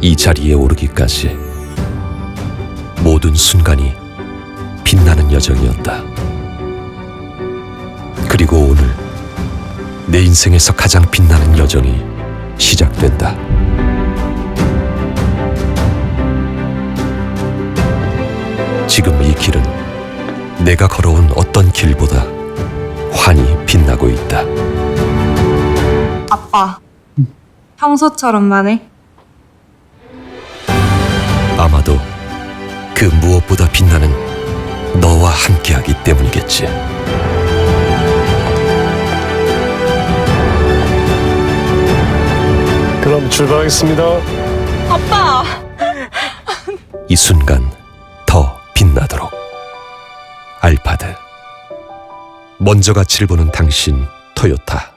이 자리에 오르기까지 모든 순간이 빛나는 여정이었다. 그리고 오늘 내 인생에서 가장 빛나는 여정이 시작된다. 지금 이 길은 내가 걸어온 어떤 길보다 환히 빛나고 있다. 아빠, 평소처럼만 해. 아마도 그 무엇보다 빛나는 너와 함께하기 때문이겠지. 그럼 출발하겠습니다. 아빠! 이 순간 더 빛나도록. 알파드. 먼저 가치를 보는 당신 토요타.